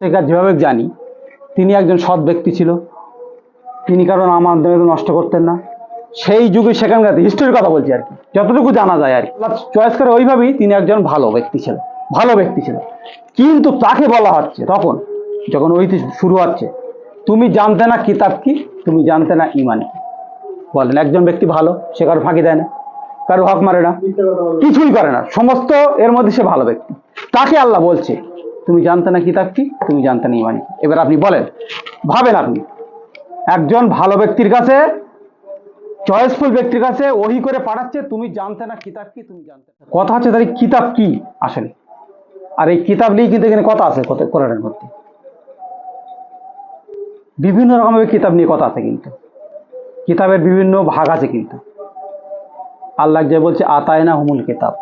থেকে যেভাবে জানি, তিনি একজন সৎ ব্যক্তি ছিল। তিনি কারণ আমাদের নষ্ট করতেন না। সেই যুগে সেখানকার হিস্টোরির কথা বলছি আর কি, যতটুকু জানা যায় আর কি। চয়েস করে ওইভাবেই তিনি একজন ভালো ব্যক্তি ছিলেন, ভালো ব্যক্তি ছিলেন। কিন্তু তাকে বলা হচ্ছে তখন, যখন ওইটি শুরু হচ্ছে, তুমি জানতে না কিতাব কি, তুমি জানতে না ইমান কি। বলেন, একজন ব্যক্তি ভালো, সে কারও ফাঁকি দেয় না, কারও হক মারে না, কিছুই করে না। সমস্ত এর মধ্যে সে ভালো ব্যক্তি। তাকে আল্লাহ বলছে তুমি জানতে না কিতাব কি? তুমি জানতে না ইমান এবার আপনি বলেন, ভাবেন আপনি, একজন ভালো ব্যক্তির কাছে চয়েসফুল ব্যক্তির কাছে ওহি করে পাঠাচ্ছে, তুমি জানতে না কিতাব কি, তুমি জানতে। কথা হচ্ছে তাহলে কিতাব কি? আসলে আর এই কিতাব নিয়ে কিন্তু এখানে কথা আছে কোরআনের মধ্যে। বিভিন্ন রকমের কিতাব নিয়ে কথা আছে কিন্তু। কিতাবের বিভিন্ন ভাগ আছে কিন্তু। আল্লাহ যে বলছে আতায়না হুমুল কিতাব।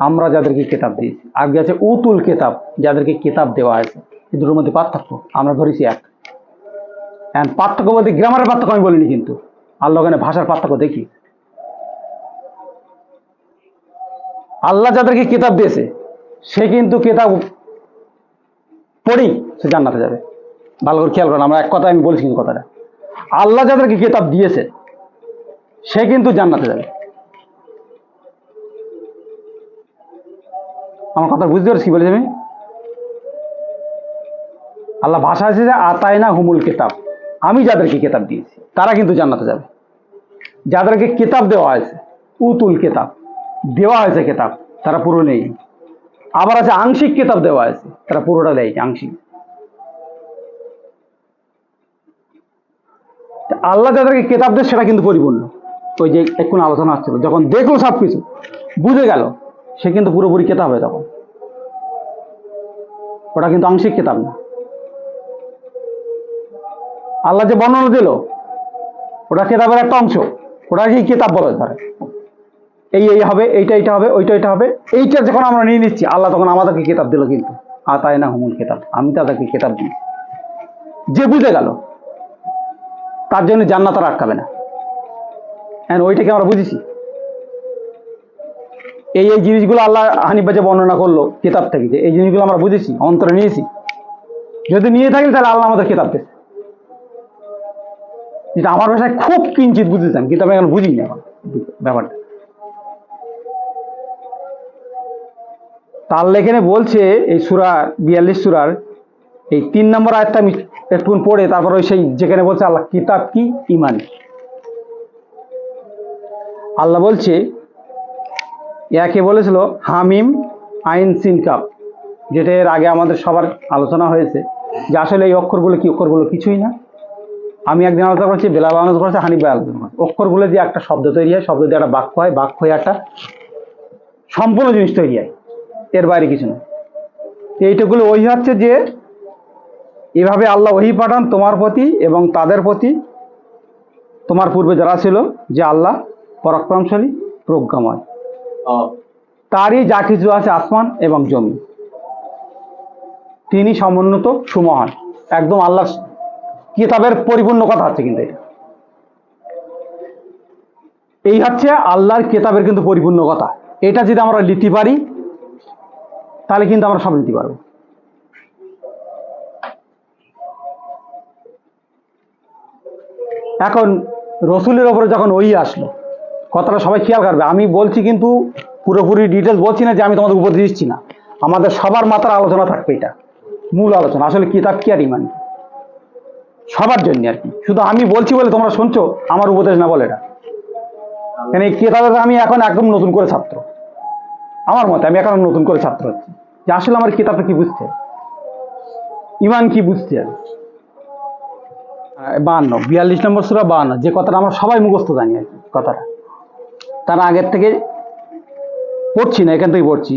আমরা যাদেরকে কিতাব দিয়েছি। আগে আছে উতুল কিতাব, যাদেরকে কিতাব দেওয়া হয়েছে। এই দুটোর মধ্যে পার্থক্য, আমরা ধরেছি এক। হ্যাঁ পার্থক্য বলতে গ্রামারের পার্থক্য আমি বলিনি কিন্তু। আল্লাহ ওখানে ভাষার পার্থক্য দেখি। আল্লাহ যাদেরকে কিতাব দিয়েছে, সে কিন্তু কিতাব পড়ি, সে জান্নাতে যাবে। ভালো করে খেয়াল করেন, আমরা এক কথা আমি বলছি কিন্তু কথাটা। আল্লাহ যাদেরকে কিতাব দিয়েছে, সে কিন্তু জান্নাতে যাবে। আমার কথা বুঝতে পারছি কি বলেছি আমি আল্লাহ ভাষা আছে যে আতায় না হুমুল কিতাব। আমি যাদেরকে কিতাব দিয়েছি, তারা কিন্তু জান্নাতে যাবে। যাদেরকে কিতাব দেওয়া হয়েছে, উতুল কিতাব, দেওয়া হয়েছে কিতাব, তারা পুরো নেই। আবার আছে আংশিক কিতাব দেওয়া হয়েছে, তারা পুরোটা দেয় আংশিক। আল্লাহ যাদেরকে কেতাব দেয়, সেটা কিন্তু পরিপূর্ণ। ওই যে এখন আলোচনা হচ্ছিল যখন দেখল সব কিছু বুঝে গেল সে কিন্তু পুরোপুরি কেতাব হয় তখন। ওটা কিন্তু আংশিক কেতাব না। আল্লাহ যে বর্ণনা দিল, ওটা কেতাবের একটা অংশ। ওটাকেই কেতাব বলা পারে এই এই হবে, এইটা এইটা হবে, ওইটা এইটা হবে। এইটা যখন আমরা নিয়ে নিচ্ছি, আল্লাহ তখন আমাদেরকে কেতাব দিল কিন্তু। আতায় না হুমুল কেতাব, আমি তাদেরকে কেতাব দিই। যে বুঝে গেল, তার জন্য জান্নাত আর আটকাবে না। হ্যাঁ ওইটাকে আমরা বুঝেছি। এই এই জিনিসগুলো আল্লাহ হানিফা যে বর্ণনা করল কিতাব থেকে যে এই জিনিসগুলো আমরা বুঝেছি, অন্তরে নিয়েছি। যদি নিয়ে থাকি তাহলে আল্লাহ আমাদের কিতাব দেয় যেটা আমার ভাষায় খুব কিঞ্চিত বুঝেছিলাম কিন্তু আমি এখন বুঝিনি এখন ব্যাপারটা। তার লেখেনে বলছে এই সুরা, বিয়াল্লিশ সুরার এই তিন নম্বর আয়াতটা আমি একটু পড়ে তারপর ওই সেই যেখানে বলছে আল্লাহ কিতাব কি ইমান। আল্লাহ বলছে একে বলেছিল হামিম আইন সিন কাপ যেটা এর আগে আমাদের সবার আলোচনা হয়েছে, যে আসলে এই অক্ষরগুলো কি, অক্ষরগুলো কিছুই না। আমি একদিন আলোচনা করছি, বেলাল আলোচনা করেছি, হানিফ আলোচনা করছে। অক্ষরগুলো দিয়ে একটা শব্দ তৈরি হয়, শব্দ দিয়ে একটা বাক্য হয়, বাক্য হয়ে একটা সম্পূর্ণ জিনিস তৈরি হয়, এর বাইরে কিছু না। তো এইটাগুলো ওই হচ্ছে যে, এভাবে আল্লাহ ওহি পাঠান তোমার প্রতি এবং তাদের প্রতি, তোমার পূর্বে যারা ছিল, যে আল্লাহ পরাক্রমশালী, প্রজ্ঞাময়। তারই যা কিছু আছে আসমান এবং জমি। তিনি সমুন্নত সুমহান। একদম আল্লাহ কিতাবের পরিপূর্ণ কথা হচ্ছে কিন্তু এটা। এই হচ্ছে আল্লাহর কেতাবের কিন্তু পরিপূর্ণ কথা। এটা যদি আমরা নিতে পারি, তাহলে কিন্তু আমরা সব নিতে পারব। এখন রসুলের ওপরে যখন ওই আসলো কথাটা সবাই খেয়াল করবে। আমি বলছি কিন্তু পুরোপুরি ডিটেলস বলছি না যে আমি তোমাদের উপদেশ দিচ্ছি না। আমাদের সবার মাথার আলোচনা থাকবে এটা। মূল আলোচনা। আসলে কিতাব কি আর ইমান? সবার জন্য আর কি। শুধু আমি বলছি বলে তোমরা শুনছো, আমার উপদেশ না বলে এটা। কেন এই আমি এখন একদম নতুন করে ছাত্র। আমার মতে আমি এখন নতুন করে ছাত্র হচ্ছি। যে আসলে আমার কিতাবটা কি বুঝতে? ইমান কি বুঝতে? বাহান্ন বিয়াল্লিশ নম্বর সুরা বাহান্ন যে কথাটা আমরা সবাই মুখস্থ জানি আর কি, কথাটা। তার আগের থেকে পড়ছি না, এখান থেকে পড়ছি।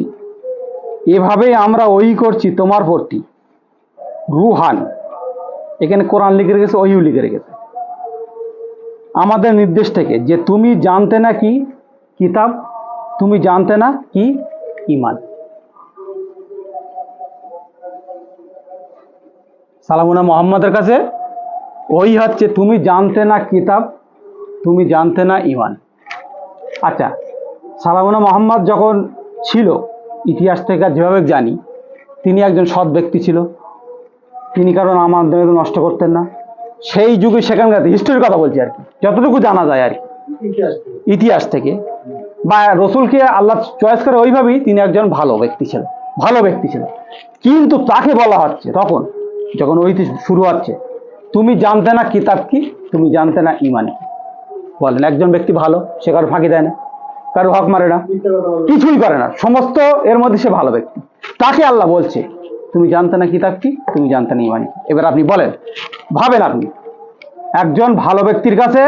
এভাবেই আমরা ওই করছি, তোমার প্রতি রুহান, এখানে কোরআন লিখে রেখেছে ওইও লিখে রেখেছে। আমাদের নির্দেশ থেকে যে তুমি জানতে না কি কিতাব, তুমি জানতে না কি ইমান। সালামুনা মোহাম্মদের কাছে ওই হচ্ছে, তুমি জানতে না কিতাব, তুমি জানতে না ইমান। আচ্ছা সালামুনা মোহাম্মদ যখন ছিল ইতিহাস থেকে যেভাবে জানি তিনি একজন সৎ ব্যক্তি ছিল। তিনি কারণ আমাদের নষ্ট করতেন না। সেই যুগে সেখানকার হিস্ট্রির কথা বলছি আর কি যতটুকু জানা যায় আর কি। ইতিহাস থেকে। বা রসুলকে আল্লাহ চয়েস করে ওইভাবেই তিনি একজন ভালো ব্যক্তি ছিলেন ভালো ব্যক্তি ছিলেন কিন্তু তাকে বলা হচ্ছে তখন যখন ওইটি শুরু হচ্ছে তুমি জানতে না কিতাব কি তুমি জানতে না ইমান কি। বলেন, একজন ব্যক্তি ভালো, সে কারও ফাঁকি দেয় না, কারও হক মারে না, কিছুই করে না, সমস্ত এর মধ্যে সে ভালো ব্যক্তি। তাকে আল্লাহ বলছে, তুমি জানতে না কিতাব কি? তুমি জানতে না ইমান এবার আপনি বলেন, ভাবেন আপনি, একজন ভালো ব্যক্তির কাছে,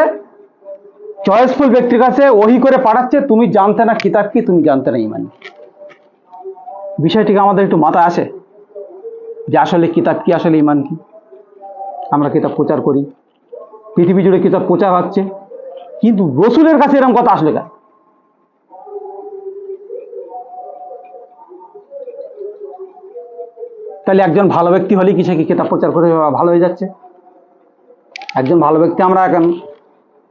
চয়েসফুল ব্যক্তির কাছে ওহি করে পাঠাচ্ছে, তুমি জানতে না কিতাব কি? তুমি জানতে না ইমান বিষয়টিকে আমাদের একটু মাথায় আসে, যে আসলে কিতাব কি, আসলে ইমান কি? আমরা কিতাব প্রচার করি, পৃথিবী জুড়ে কিতাব প্রচার হচ্ছে কিন্তু রসুলের কাছে এরকম কথা আসলে কেন? তাহলে একজন ভালো ব্যক্তি হলেই কি সে কি কিতাব প্রচার করে ভালো হয়ে যাচ্ছে? একজন ভালো ব্যক্তি, আমরা এখন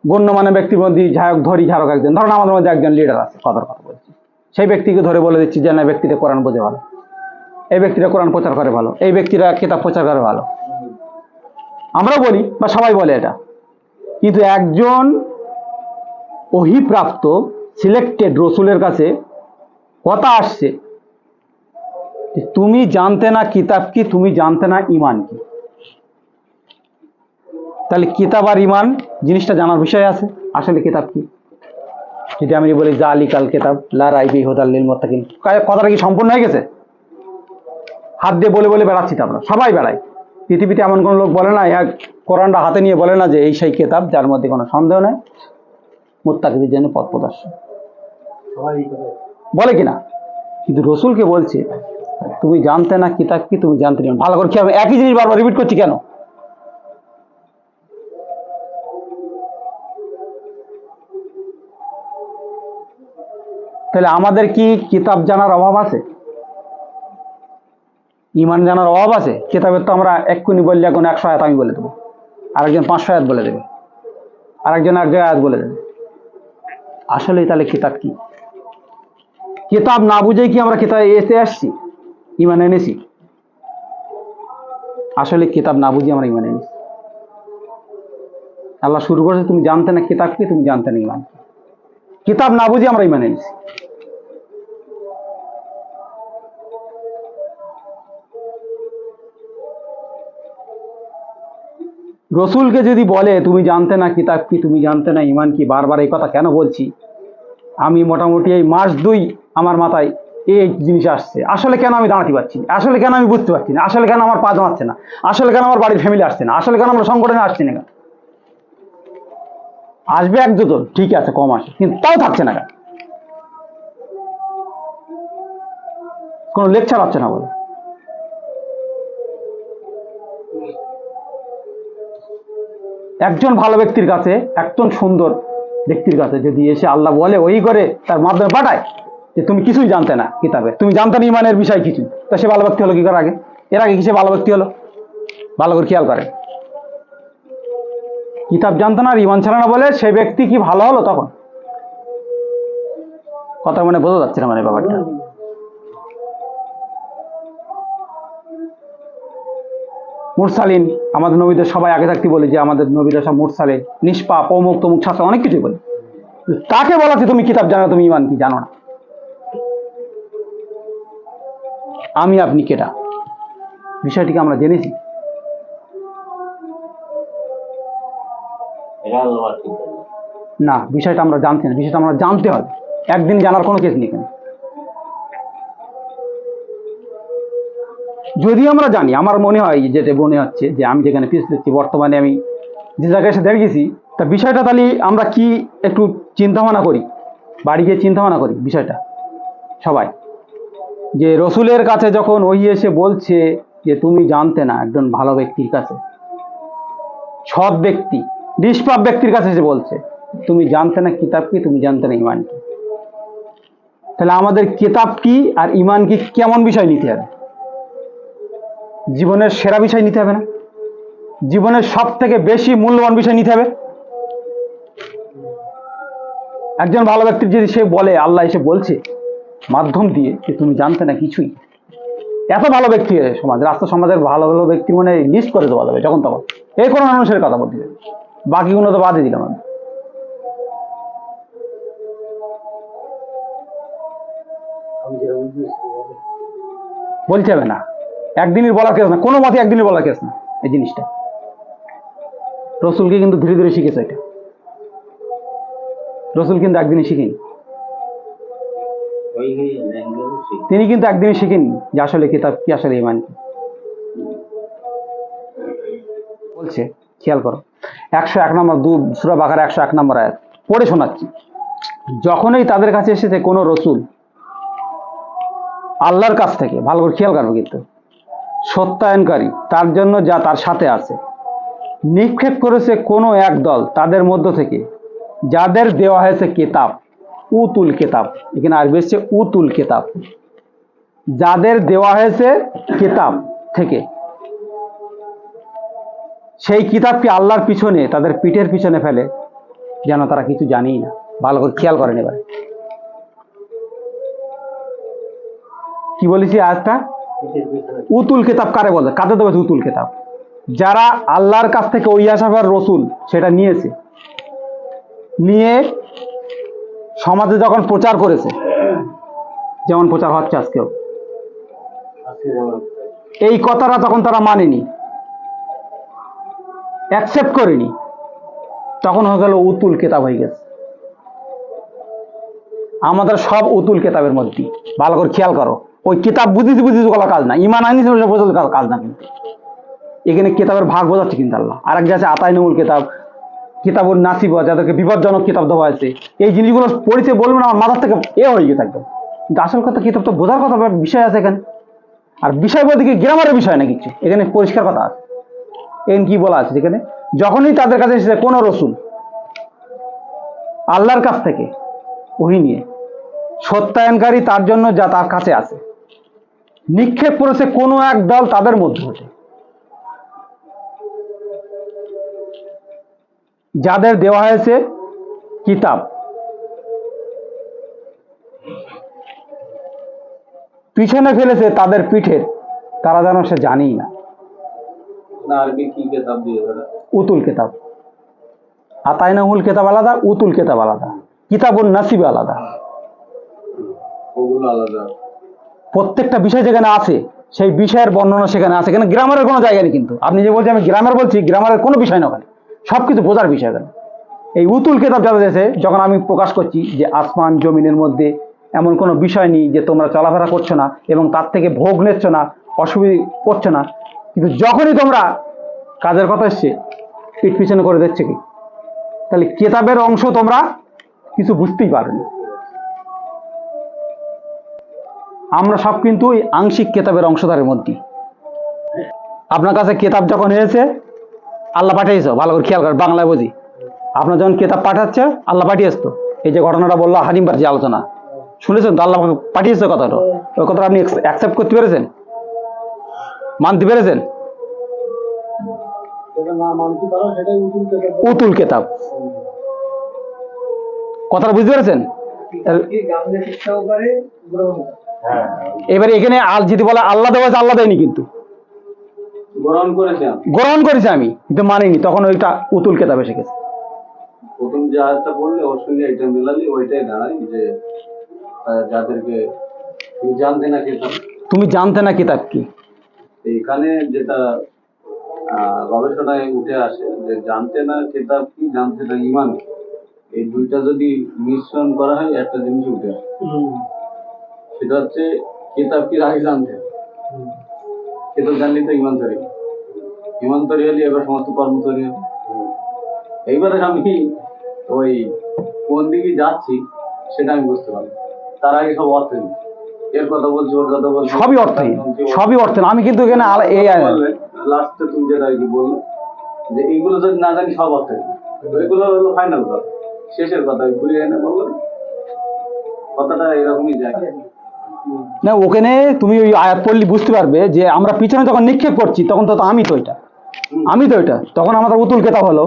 গণ্যমান্য ব্যক্তির মধ্যে যাই হোক, ধরি ঝাড়ক একজন। ধরুন আমাদের মধ্যে একজন লিডার আছে, কথার কথা বলছি। সেই ব্যক্তিকে ধরে বলে দিচ্ছি যে না ব্যক্তিটা কোরআন বোঝে ভালো। এই ব্যক্তিরা কোরআন প্রচার করে ভালো। এই ব্যক্তিরা কিতাব প্রচার করে ভালো। আমরাও বলি বা সবাই বলে এটা। কিন্তু একজন অহিপ্রাপ্ত সিলেক্টেড রসুলের কাছে কথা আসছে তুমি জানতে না কিতাব কি, তুমি জানতে না ইমান কি? তাহলে কিতাব আর ইমান জিনিসটা জানার বিষয় আছে। আসলে কিতাব কি? যদি আমি বলি যা আলী কাল কিতাব, লা রাইবি হোদাল্লিল মোত্তাকিন। কা- কথাটা কি সম্পূর্ণ হয়ে গেছে? হাত দিয়ে বলে বলে বেড়াচ্ছি তো আমরা। সবাই বেড়াই পৃথিবীতে এমন কোনো লোক বলে না, এক কোরআনটা হাতে নিয়ে বলে না যে এই সেই কিতাব, যার মধ্যে কোনো সন্দেহ নেই। মোত্তাকিদের জন্য পথ প্রদর্শন। বলে কিনা? কিন্তু রসুলকে বলছে তুমি জানতে না কিতাব কি তুমি জানতে না। ভালো করে খেয়াল একই জিনিস বারবার রিপিট করছি কেন? তাহলে আমাদের কি কিতাব জানার অভাব আছে? ইমান জানার অভাব আছে? কিতাবের তো আমরা এক্ষুনি বললে এখন একশো আয়াত আমি বলে দেবো। আরেকজন পাঁচশো আয়াত বলে দেবে। আরেকজন এক জায়গায় আয়াত বলে দেবে। আসলে তাহলে কিতাব কি? কিতাব না বুঝে কি আমরা কিতাব এতে আসছি? ইমান এনেছি? আসলে কিতাব না বুঝে আমরা ইমান এনেছি। আল্লাহ শুরু করেছে, তুমি জানতে না কিতাব কি তুমি জানতে না ইমান কেতাব না বুঝে আমরা ইমান এনেছি। রসুলকে যদি বলে, তুমি জানতে না কিতাব কি, তুমি জানতে না ইমান কি? বারবার এই কথা কেন বলছি? আমি মোটামুটি এই মাস দুই আমার মাথায় এই জিনিস আসছে। আসলে কেন আমি দাঁড়াতে পারছি না? আসলে কেন আমি বুঝতে পারছি না? আসলে কেন আমার পা দাঁড়াচ্ছে না? আসলে কেন আমার বাড়ির ফ্যামিলি আসছে না? আসলে কেন আমরা সংগঠনে আসছি না? আসবে এক দুজন ঠিক আছে, কম আসে, কিন্তু তাও থাকছে না কোনো লেকচার হচ্ছে না বলে। একজন ভালো ব্যক্তির কাছে, একজন সুন্দর ব্যক্তির কাছে যদি এসে আল্লাহ বলে, ওই করে তার মাধ্যমে পাঠায়? যে তুমি কিছুই জানতে না কিতাবে। তুমি জানতে না ইমানের বিষয় কিছু। তা সে ভালো ব্যক্তি হলো কি করে আগে? এর আগে কি সে ভালো ব্যক্তি হলো? ভালো করে খেয়াল করে। কিতাব জানতো না আর ইমান ছিল না বলে সে ব্যক্তি কি ভালো হলো তখন? কথা মানে বোঝা যাচ্ছে না মানে ব্যাপারটা। মুরসালিন আমাদের নবীদের সবাই আগে থাকতে বলে যে আমাদের নবীরা সব মুরসালিন নিষ্পাপ অমুক তমুক শাস্ত্র অনেক কিছু বলে। তাকে বলাছে তুমি কিতাব জানো তুমি ইমান কি জানো না? আমি আপনি কেটা বিষয়টিকে আমরা জেনেছি। না বিষয়টা আমরা জানছি না বিষয়টা আমরা জানতে হবে। একদিন জানার কোনো কেস নেই কেন যদি আমরা জানি, আমার মনে হয় যেটা মনে হচ্ছে যে আমি যেখানে পিস দিচ্ছি, বর্তমানে আমি যে জায়গায় এসে দেখেছি তা বিষয়টা তাহলে আমরা কি একটু চিন্তা ভাবনা করি? বাড়ি গিয়ে চিন্তা ভাবনা করি বিষয়টা? সবাই। যে রসুলের কাছে যখন ওই এসে বলছে যে তুমি জানতে না একজন ভালো ব্যক্তির কাছে, সৎ ব্যক্তি, নিষ্পাপ ব্যক্তির কাছে এসে বলছে, তুমি জানতে না কিতাব কি? তুমি জানতে না ইমান কি? তাহলে আমাদের কিতাব কি আর ইমান কি কেমন বিষয় নিতে হবে? জীবনের সেরা বিষয় নিতে হবে না। জীবনের সব থেকে বেশি মূল্যবান বিষয় নিতে হবে। একজন ভালো ব্যক্তি যদি সে বলে, আল্লাহ এসে বলছে মাধ্যম দিয়ে যে তুমি জানতে না কিছুই। এত ভালো ব্যক্তি সমাজ, রাষ্ট্র সমাজের ভালো ভালো ব্যক্তি মানে লিস্ট করে দেওয়া যাবে যখন তখন। এই কোনো মানুষের কথা বলতে চাই। বাকিগুলো তো বাদই দিলাম আমি। বলতে হবে না। একদিনের বলার কেস না কোনো মতে একদিনের বলার কেস না এই জিনিসটা। রসুলকে কিন্তু ধীরে ধীরে শিখেছে এটা। রসুল কিন্তু একদিনে শিখিনি। তিনি কিন্তু একদিনে শিখেননি যে আসলে কিতাব কি আসলে ইমান কি বলছে খেয়াল করো একশো এক নম্বর দু সুরা বাকার একশো এক নম্বর আয়াত। পড়ে শোনাচ্ছি। যখনই তাদের কাছে এসেছে কোনো রসুল আল্লাহর কাছ থেকে ভালো করে খেয়াল করবে কিন্তু। সত্যায়নকারী, তার জন্য যা তার সাথে আছে। নিক্ষেপ করেছে কোনো এক দল তাদের মধ্য থেকে। যাদের দেওয়া হয়েছে কিতাব, উতুল কিতাব। এখানে আরবি এসছে উতুল কিতাব। যাদের দেওয়া হয়েছে কিতাব থেকে। সেই কিতাবকে আল্লাহর পিছনে, তাদের পিঠের পিছনে ফেলে। যেন তারা কিছু জানেই না। ভালো করে খেয়াল করেন এবারে। কি বলেছি আজটা উতুল কিতাব কারে বলে? কাদের দেবে উতুল কিতাব? যারা আল্লাহর কাছ থেকে ওই আসাফার রসুল সেটা নিয়েছে। নিয়ে সমাজে যখন প্রচার করেছে যেমন প্রচার হচ্ছে আজকেও। এই কথাটা তখন তারা মানেনি অ্যাকসেপ্ট করেনি তখন হয়ে গেল উতুল কেতাব হয়ে গেছে। আমাদের সব উতুল কেতাবের মধ্যে ভালো করে খেয়াল করো। ওই কিতাব বুঝিতে বুঝিতে করা কাজ না ইমান আইনি বোঝাতে কাজ না কিন্তু। এখানে কিতাবের ভাগ বোঝাচ্ছে কিন্তু আল্লাহ। আর এক আছে আতাইনুল কিতাব। কিতাবুল নাসিব যাদেরকে বিপজ্জনক কিতাব দেওয়া হয়েছে। এই জিনিসগুলো পড়িতে বলবেন আমার মাথার থেকে এ হয়ে গেছে একদম। কিন্তু আসল কথা, কিতাব তো বোঝার কথা বিষয় আছে এখানে। আর বিষয় বলতে কি, গ্রামারের বিষয় না কিছু। এখানে পরিষ্কার কথা আছে। এখানে কি বলা আছে যেখানে যখনই তাদের কাছে এসেছে কোনো রসুল, আল্লাহর কাছ থেকে ওহি নিয়ে, সত্যায়নকারী তার জন্য যা তার কাছে আছে। নিক্ষেপ করেছে কোনো এক দল তাদের মধ্যে হতে। যাদের দেওয়া হয়েছে কিতাব। পিছনে ফেলেছে তাদের পিঠের তারা যেন সে জানেই না। উতুল কেতাব। আতাইনাহুল কেতাব আলাদা উতুল কেতাব আলাদা। কিতাবুল নাসিব আলাদা। আলাদা। প্রত্যেকটা বিষয় যেখানে আছে, সেই বিষয়ের বর্ণনা সেখানে আছে। এখানে গ্রামারের কোনো জায়গা নেই কিন্তু। আপনি যে বলছেন, আমি গ্রামার বলছি গ্রামারের কোনো বিষয় না সব কিছু বোঝার বিষয় এখানে। এই উতুল কেতাব যাদের দেশে যখন আমি প্রকাশ করছি যে আসমান জমিনের মধ্যে এমন কোনো বিষয় নেই যে তোমরা চলাফেরা করছ না এবং তার থেকে ভোগ নিচ্ছ না, অসুবিধা পড়ছো না, কিন্তু যখনই তোমরা কাজের কথা এসছে, পিঠ পিছনে করে দিচ্ছে কি? তাহলে কেতাবের অংশ তোমরা কিছু বুঝতেই পারোনি আমরা সব কিন্তু আংশিক কেতাবের অংশধারের মধ্যে। আপনার কাছে কেতাব যখন হয়েছে আল্লাহ পাঠিয়েছ ভালো করে খেয়াল কর বাংলায় বুঝি। আপনার যখন কেতাব পাঠাচ্ছে আল্লাহ পাঠিয়েছ তো। এই যে ঘটনাটা বলল হারিমবার যে আলোচনা। শুনেছেন তো? আল্লাহ পাঠিয়েছে কথাটা। ওই কথাটা আপনি অ্যাকসেপ্ট করতে পেরেছেন? মানতে পেরেছেন? উতুল কেতাব। কথাটা বুঝতে পেরেছেন? হ্যাঁ। এবারে এখানে আল যদি বলে আল্লাহ দেওয়া আল্লাহ দেয়নি কিন্তু। গ্রহণ করেছি আমি। কিন্তু মানিনি। তখন ওইটা উতুল কেতাব এসে গেছে। প্রথম যে বললে ওর সঙ্গে এটা মিলালি ওইটাই দাঁড়ায় যে যাদেরকে তুমি জানতে না কিতাব তুমি জানতে না কিতাব কি? এইখানে যেটা গবেষণায় উঠে আসে যে জানতে না কিতাব কি জানতে না ইমান। এই দুইটা যদি মিশ্রণ করা হয় একটা জিনিস উঠে আসে। সেটা হচ্ছে কিতাব কি আগে জানতে হবে। কিতাব জানলেই তো ইমান তৈরি। ইমান তৈরি হলে এবার সমস্ত কর্ম তৈরি হবে। এইবারে আমি ওই কোন দিকে যাচ্ছি সেটা আমি বুঝতে পারি তার আগে সব অর্থ এর কথা বলছি ওর কথা বলছি। সবই অর্থহীন সবই অর্থহীন আমি কিন্তু এখানে এই লাস্টে তুমি যেটা আর কি বলল যে এইগুলো যদি না জানি সব অর্থহীন এগুলো হলো ফাইনাল কথা। শেষের কথা ঘুরিয়ে এনে বলল কথাটা এরকমই যায়। না, ওখানে তুমি ওই আয়াত পড়লি বুঝতে পারবে যে আমরা পিছনে যখন নিক্ষেপ করছি, তখন তো আমি তো এটা। আমি তো এটা। তখন আমাদের উতুল কেতাব হলো।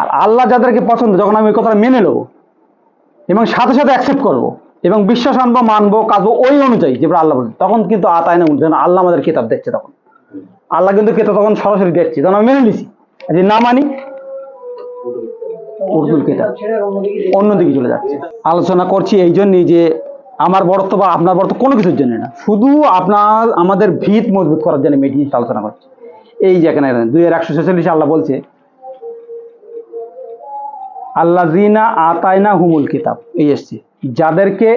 আর আল্লাহ যাদেরকে পছন্দ, যখন আমি ওই কথাটা মেনে নেব এবং সাথে সাথে অ্যাকসেপ্ট করব এবং বিশ্বাস আনব, মানবো কাজবো ওই অনুযায়ী যেটা আল্লাহ বলছে তখন কিন্তু আতায় না যেন আল্লাহ আমাদের কেতাব দেখছে তখন। আল্লাহ কিন্তু কেতাব তখন সরাসরি দেখছে। তখন আমি মেনে নিছি। যদি না মানি অন্যদিকে চলে যাচ্ছে। আলোচনা করছি এই জন্যই যে আমার বড়ত্ব বা আপনার বড়ত্ব কোনো কিছুর জন্য না। শুধু আপনার আমাদের ভিত মজবুত করার জন্য জিনিসটা আলোচনা করছে। এই যে এখানে দুই হাজার একশো ছেচল্লিশে আল্লাহ বলছে আল্লাহ জিনা আতায়না হুমুল কিতাব। এই এসছে যাদেরকে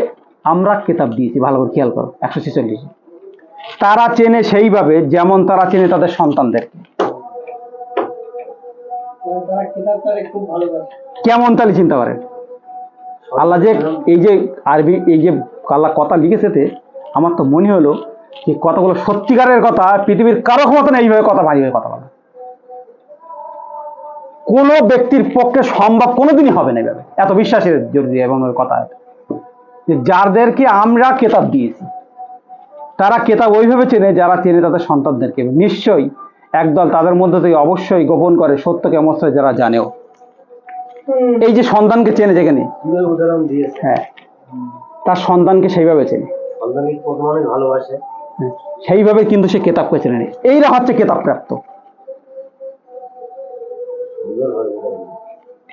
আমরা কিতাব দিয়েছি ভালো করে খেয়াল করো একশো ছেচল্লিশে। তারা চেনে সেইভাবে যেমন তারা চেনে তাদের সন্তানদেরকে। কেমন তাহলে চিন্তা করেন? আল্লাহ যে এই যে আরবি এই যে আল্লাহ কথা লিখেছেতে আমার তো মনে হলো যে কথাগুলো সত্যিকারের কথা পৃথিবীর কারও ক্ষমতা নেই এইভাবে কথা হয়ে কথা বলা। কোনো ব্যক্তির পক্ষে সম্ভব কোনোদিনই হবে না এভাবে। এত বিশ্বাসের জরুরি এবং ওই কথা যে যাদেরকে আমরা কেতাব দিয়েছি তারা কেতাব ওইভাবে চেনে যারা চেনে তাদের সন্তানদেরকে। নিশ্চয়ই একদল তাদের মধ্যে থেকে অবশ্যই গোপন করে সত্যকে অবশ্যই যারা জানেও। এই যে সন্তানকে চেনে যেখানে হ্যাঁ। তার সন্তানকে সেইভাবে চেনে। ভালোবাসে। হ্যাঁ, সেইভাবে কিন্তু সে কেতাবকে চেনে নেয় এইরা হচ্ছে কেতাব প্রাপ্ত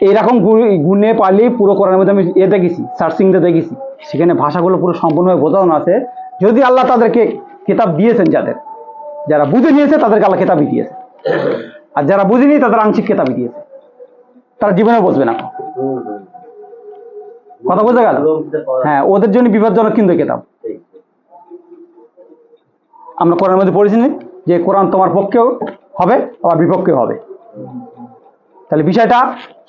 এইরকম গু- গুণে পারলে পুরো করার মধ্যে আমি এ দেখেছি সার্চিংতে দেখেছি। সেখানে ভাষাগুলো পুরো সম্পূর্ণভাবে বোঝানো আছে। যদি আল্লাহ তাদেরকে কিতাব দিয়েছেন যাদের যারা বুঝে নিয়েছে তাদেরকে আল্লাহ কেতাবই দিয়েছে। আর যারা বুঝেনি তাদের আংশিক কেতাবই দিয়েছে। তারা জীবনে বসবে না। কথা বোঝা গেল? হ্যাঁ ওদের জন্য বিপজ্জনক কিন্তু কেতাব। আমরা কোরআনের মধ্যে পড়েছি যে কোরআন তোমার পক্ষেও হবে, আবার বিপক্ষেও হবে। তাহলে বিষয়টা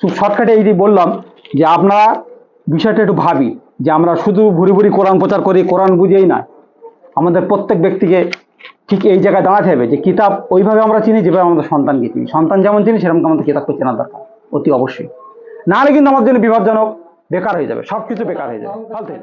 খুব শর্টকাটে এই বললাম যে আপনারা বিষয়টা একটু ভাবি যে আমরা শুধু ভুরি ভুরি কোরআন প্রচার করি, কোরআন বুঝেই না আমাদের প্রত্যেক ব্যক্তিকে ঠিক এই জায়গায় দাঁড়াতে হবে যে কিতাব ওইভাবে আমরা চিনি যেভাবে আমাদের সন্তানকে চিনি। সন্তান যেমন চিনি, সেরকম আমাদের কিতাবকে চেনা দরকার। অতি অবশ্যই নাহলে কিন্তু আমার জন্য বিপজ্জনক, বেকার হয়ে যাবে সব কিছু বেকার হয়ে যাবে, ফালতু।